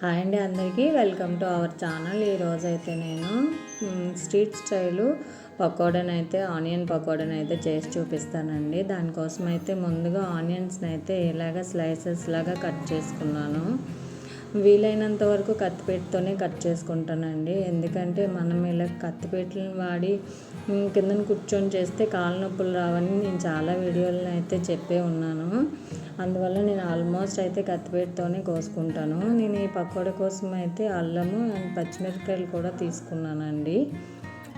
Hi అండి అందరికీ. Welcome to our channel. ఈరోజు అయితే నేను స్ట్రీట్ స్టైలు పకోడనైతే ఆనియన్ పకోడనైతే చేసి చూపిస్తానండి. దానికోసం అయితే ముందుగా ఆనియన్స్ని అయితే ఇలాగ స్లైసెస్ లాగా కట్ చేసుకున్నాను. వీలైనంత వరకు కత్తిపేటతోనే కట్ చేసుకుంటానండి. ఎందుకంటే మనం ఇలా కత్తిపేటలను వాడి కిందన కూర్చొని చేస్తే కాళ్ళ నొప్పులు రావని నేను చాలా వీడియోలను అయితే చెప్పే ఉన్నాను. అందువల్ల నేను ఆల్మోస్ట్ అయితే కత్తిపేటతోనే కోసుకుంటాను. నేను ఈ పకోడా కోసం అయితే అల్లము అండ్ పచ్చిమిరపకాయలు కూడా తీసుకున్నానండి.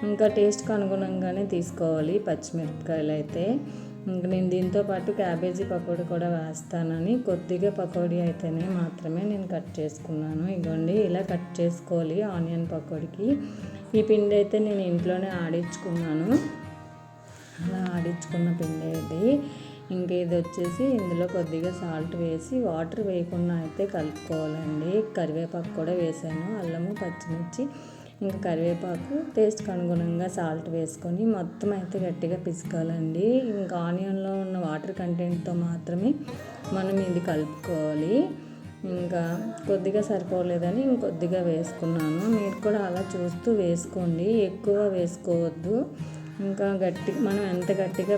ఇంకా టేస్ట్కి అనుగుణంగానే తీసుకోవాలి పచ్చిమిరపకాయలు అయితే. నేను దీంతో పాటు క్యాబేజీ పకోడీ కూడా వేస్తానని కొద్దిగా పకోడీ అయితేనే మాత్రమే నేను కట్ చేసుకున్నాను. ఇగోండి ఇలా కట్ చేసుకోవాలి ఆనియన్ పకోడీకి. ఈ పిండి అయితే నేను ఇంట్లోనే ఆడించుకున్నాను. అలా ఆడించుకున్న పిండి ఇది. ఇంకా ఇది వచ్చేసి ఇందులో కొద్దిగా సాల్ట్ వేసి వాటర్ వేయకుండా అయితే కలుపుకోవాలండి. కరివేపాకు కూడా వేసాను అల్లము పచ్చిమిర్చి ఇంకా కరివేపాకు టేస్ట్కి అనుగుణంగా సాల్ట్ వేసుకొని మొత్తం అయితే గట్టిగా పిసకాలండి. ఇంకా ఆనియన్లో ఉన్న వాటర్ కంటెంట్తో మాత్రమే మనం ఇది కలుపుకోవాలి. ఇంకా కొద్దిగా సరిపోలేదని ఇంకొద్దిగా వేసుకున్నాను. మీరు కూడా అలా చూస్తూ వేసుకోండి. ఎక్కువ వేసుకోవద్దు. ఇంకా గట్టి మనం ఎంత గట్టిగా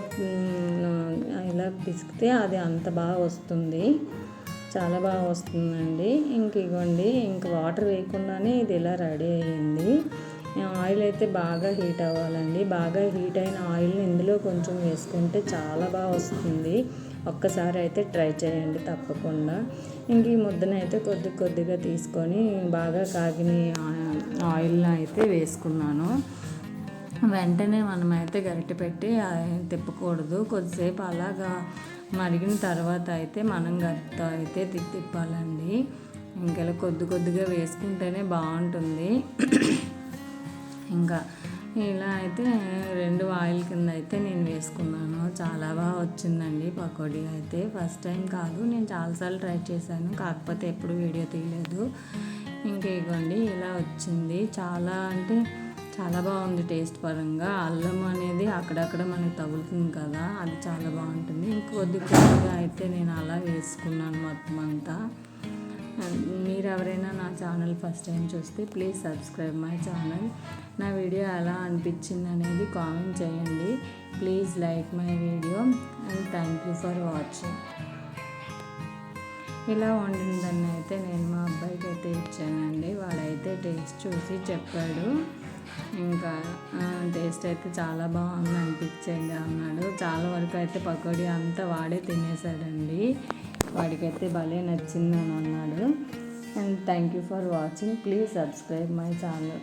ఇలా పిసికితే అది అంత బాగా వస్తుంది. చాలా బాగా వస్తుందండి. ఇంక ఇవ్వండి ఇంక వాటర్ వేయకుండానే ఇది ఇలా రెడీ అయ్యింది. ఆయిల్ అయితే బాగా హీట్ అవ్వాలండి. బాగా హీట్ అయిన ఆయిల్ని ఇందులో కొంచెం వేసుకుంటే చాలా బాగా వస్తుంది. ఒక్కసారి అయితే ట్రై చేయండి తప్పకుండా. ఇంక ఈ ముద్దను అయితే కొద్ది కొద్దిగా తీసుకొని బాగా కాగిన ఆయిల్ని అయితే వేసుకున్నాను. వెంటనే మనమైతే గరిటె పెట్టి తిప్పకూడదు. కొద్దిసేపు అలాగా మరిగిన తర్వాత అయితే మనం గరిటతో అయితే తిప్పాలండి. ఇంకెలా కొద్ది కొద్దిగా వేసుకుంటేనే బాగుంటుంది. ఇంకా ఇలా అయితే రెండు ఆయిల్ కింద అయితే నేను వేసుకున్నాను. చాలా బాగా వచ్చిందండి పకోడీ అయితే. ఫస్ట్ టైం కాదు నేను చాలాసార్లు ట్రై చేశాను. కాకపోతే ఎప్పుడు వీడియో తీయలేదు. ఇంకా ఇగోండి ఇలా వచ్చింది. చాలా అంటే చాలా బాగుంది టేస్ట్ పరంగా. అల్లం అనేది అక్కడక్కడ మనకి తగులుతుంది కదా అది చాలా బాగుంటుంది. ఇంకొద్ది కొద్దిగా అయితే నేను అలా వేసుకున్నాను మొత్తం అంతా. మీరు ఎవరైనా నా ఛానల్ ఫస్ట్ టైం చూస్తే ప్లీజ్ సబ్స్క్రైబ్ మై ఛానల్. నా వీడియో ఎలా అనిపించింది అనేది కామెంట్ చేయండి. Please like my video and thank you for watching. ఇలా వండిందని అయితే నేను మా అబ్బాయికి అయితే ఇచ్చానండి. వాడైతే టేస్ట్ చూసి చెప్పాడు. ఇంకా టేస్ట్ అయితే చాలా బాగుంది అనిపించింది అన్నాడు. చాలా వరకు అయితే పకోడీ అంతా వాడే తినేసాడండి. వాడికైతే భలే నచ్చిందని అన్నాడు. And thank you for watching please subscribe my channel